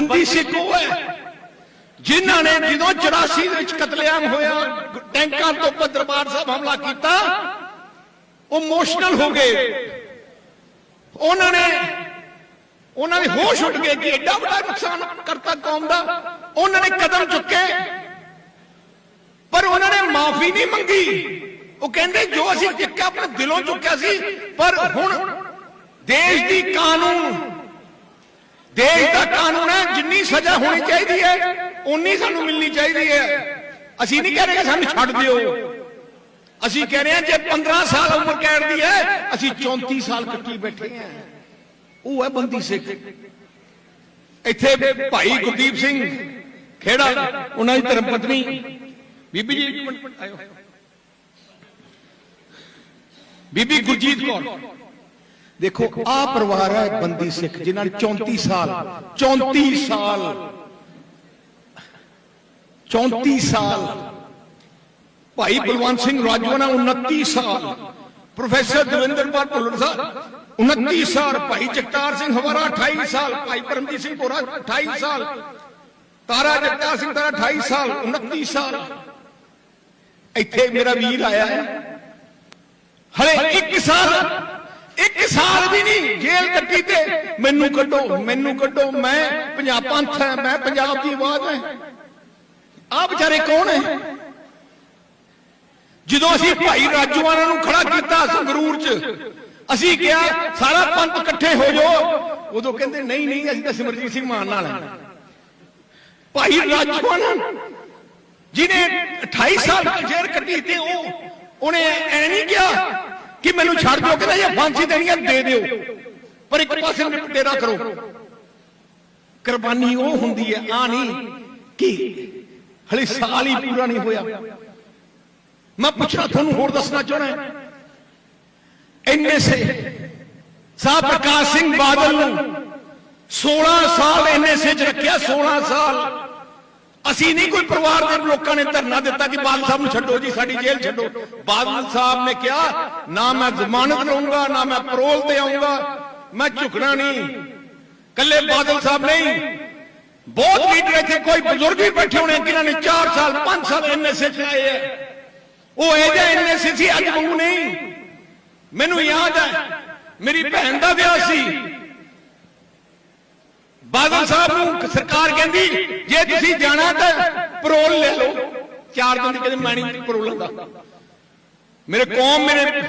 ਬੰਦੀ ਸਿੱਖ ਉਹ ਹੈ। ਜਿਨ੍ਹਾਂ ਨੇ ਜਦੋਂ 84 ਦੇ ਵਿੱਚ ਕਤਲੇਆਮ ਹੋਇਆ, ਟੈਂਕਾਂ ਤੋਂ ਉੱਪਰ ਦਰਬਾਰ ਸਾਹਿਬ ਹਮਲਾ ਕੀਤਾ, ਉਹ ਇਮੋਸ਼ਨਲ ਹੋ ਗਏ। ਉਹਨਾਂ ਨੇ ਉਹਨਾਂ ਦੇ ਹੋਸ਼ ਉੱਡ ਗਏ ਕਿ ਐਡਾ ਵੱਡਾ ਨੁਕਸਾਨ ਕਰਤਾ ਕੌਮ ਦਾ। ਉਹਨਾਂ ਨੇ ਕਦਮ ਚੁੱਕੇ। ਪਰ ਉਹਨਾਂ ਨੇ ਮਾਫੀ ਨਹੀਂ ਮੰਗੀ। ਉਹ ਕਹਿੰਦੇ, ਜੋ ਅਸੀਂ ਚੁੱਕਿਆ, ਆਪਣੇ ਦਿਲੋਂ ਚੁੱਕਿਆ ਸੀ, ਪਰ ਹੁਣ ਦੇਸ਼ ਦੀ ਕਾਨੂੰਨ ਦੇਸ਼ ਦਾ ਕਾਨੂੰਨ ਹੈ, ਜਿੰਨੀ ਸਜ਼ਾ ਹੋਣੀ ਚਾਹੀਦੀ ਹੈ ਉਨੀ ਸਾਨੂੰ ਮਿਲਣੀ ਚਾਹੀਦੀ ਹੈ। ਅਸੀਂ ਨਹੀਂ ਕਹਿ ਰਹੇ ਸਾਨੂੰ ਛੱਡ ਦਿਓ। ਅਸੀਂ ਕਹਿ ਰਹੇ ਹਾਂ, ਜੇ 15 ਸਾਲ ਉਮਰ ਕੈਦ ਦੀ ਹੈ, ਅਸੀਂ 34 ਸਾਲ ਕੱਟੀ ਬੈਠੇ ਹਾਂ। ਉਹ ਹੈ ਬੰਦੀ ਸਿੱਖ। ਇੱਥੇ ਭਾਈ ਗੁਰਦੀਪ ਸਿੰਘ ਖੇੜਾ, ਉਹਨਾਂ ਦੀ ਧਰਮ ਪਤਨੀ। ਬੀਬੀ ਜੀ, ਇੱਕ ਮਿੰਟ, ਆਇਓ। ਬੀਬੀ ਗੁਰਜੀਤ ਕੌਰ। ਦੇਖੋ ਆ ਪਰਿਵਾਰ ਹੈ ਬੰਦੀ ਸਿੱਖ ਜਿਨ੍ਹਾਂ ਨੇ 34 ਸਾਲ 34 ਸਾਲ 34 ਸਾਲ ਭਾਈ ਬਲਵੰਤ ਸਿੰਘ ਰਾਜਵਾਨਾ 29 ਸਾਲ ਪ੍ਰੋਫੈਸਰ ਦਵਿੰਦਰਪਾਲ ਭੁੱਲਰ ਸਾਹਿਬ 29 ਸਾਲ ਭਾਈ ਜਗਤਾਰ ਸਿੰਘ ਹਵਾਰਾ 28 ਸਾਲ ਭਾਈ ਪਰਮਜੀਤ ਸਿੰਘ ਬੋਰਾ 28 ਸਾਲ ਤਾਰਾ ਜਗਤਾਰ ਸਿੰਘ ਤਾਰਾ 28 ਸਾਲ 29 ਸਾਲ ਇੱਥੇ ਮੇਰਾ ਵੀਰ ਆਇਆ ਹੈ ਹਲੇ 1 ਸਾਲ ਇੱਕ ਸਾਲ ਵੀ ਨਹੀਂ ਜੇਲ੍ਹ ਕੱਟੀ ਤੇ ਮੈਨੂੰ ਕੱਢੋ ਮੈਨੂੰ ਕੱਢੋ ਮੈਂ ਪੰਜਾਬ ਪੰਥ ਹੈ ਮੈਂ ਪੰਜਾਬ ਦੀ ਆਵਾਜ਼ ਹੈ। ਆ ਵਿਚਾਰੇ ਕੌਣ ਹੈ? ਜਦੋਂ ਅਸੀਂ ਭਾਈ ਰਾਜੂਆਣਾ ਨੂੰ ਖੜਾ ਕੀਤਾ ਸੰਗਰੂਰ 'ਚ ਅਸੀਂ ਕਿਹਾ ਸਾਰਾ ਪੰਥ ਇਕੱਠੇ ਹੋ ਜਾਓ। ਉਦੋਂ ਕਹਿੰਦੇ ਨਹੀਂ ਨਹੀਂ ਅਸੀਂ ਤਾਂ ਸਿਮਰਜੀਤ ਸਿੰਘ ਮਾਨ ਨਾਲ ਹਾਂ। ਭਾਈ ਰਾਜੂਆਣਾ ਜਿਹਨੇ 28 ਸਾਲ ਜੇਲ੍ਹ ਕੱਟੀ ਤੇ ਉਹ ਉਹਨੇ ਐ ਨਹੀਂ ਕਿਹਾ ਕਿ ਮੈਨੂੰ ਛੱਡ ਦਿਓ ਕਹਿੰਦਾ ਇਹ ਫਾਂਸੀ ਦੇਣੀ ਹੈ ਦੇ ਦਿਓ। ਪਰ ਇੱਕ ਪਾਸੇ ਨਿਪਟੇਰਾ ਕਰੋ। ਕੁਰਬਾਨੀ ਉਹ ਹੁੰਦੀ ਹੈ ਆ ਨਹੀਂ ਕਿ ਹਲੇ ਸਾਲ ਹੀ ਪੂਰਾ ਨਹੀਂ ਹੋਇਆ। ਮੈਂ ਪੁੱਛਣਾ ਤੁਹਾਨੂੰ ਹੋਰ ਦੱਸਣਾ ਚਾਹਣਾ ਇੰਨੇ ਸੇ ਸਾਹ ਪ੍ਰਕਾਸ਼ ਸਿੰਘ ਬਾਦਲ ਨੂੰ 16 ਸਾਲ ਐਨਐਸਏ ਚ ਰੱਖਿਆ 16 ਸਾਲ। ਅਸੀਂ ਨਹੀਂ ਕੋਈ ਪਰਿਵਾਰ ਦੇ ਲੋਕਾਂ ਨੇ ਧਰਨਾ ਦਿੱਤਾ ਕਿ ਬਾਦਲ ਸਾਹਿਬ ਨੂੰ ਛੱਡੋ ਜੀ, ਸਾਡੀ ਜੇਲ੍ਹ ਛੱਡੋ। ਬਾਦਲ ਸਾਹਿਬ ਨੇ ਕਿਹਾ, ਨਾ ਮੈਂ ਜ਼ਮਾਨਤ ਲਊਂਗਾ, ਨਾ ਮੈਂ ਪਰੋਲ ਤੇ ਆਉਂਗਾ ਮੈਂ ਝੁਕਣਾ ਨਹੀਂ। ਕੱਲੇ ਬਾਦਲ ਸਾਹਿਬ ਨਹੀਂ। ਬਹੁਤ ਲੀਡਰ ਇੱਥੇ ਕੋਈ ਬਜ਼ੁਰਗ ਵੀ ਬੈਠੇ ਹੋਣੇ ਜਿਨ੍ਹਾਂ ਨੇ 4 ਸਾਲ 5 ਸਾਲ ਐਨਐਸਏ ਚ ਆਏ ਹੈ ਉਹ ਇਹ ਜਿਹਾ ਐਨਐਸਏ ਸੀ, ਅੱਜ ਵਾਂਗੂ ਨਹੀਂ। ਮੈਨੂੰ ਯਾਦ ਹੈ, ਮੇਰੀ ਭੈਣ ਦਾ ਵਿਆਹ ਸੀ। ਬਾਦਲ ਸਾਹਿਬ ਨੂੰ ਸਰਕਾਰ ਕਹਿੰਦੀ, ਜੇ ਤੁਸੀਂ ਜਾਣਾ ਤਾਂ ਪਰੋਲ ਲੈ ਲਓ। ਚਾਰ ਦਿਨ ਦੀ ਕਹਿੰਦੇ, ਮੈਂ ਨਹੀਂ ਪਰੋਲ ਦਾ ਮੇਰੇ ਕੌਮ ਮੇਰੇ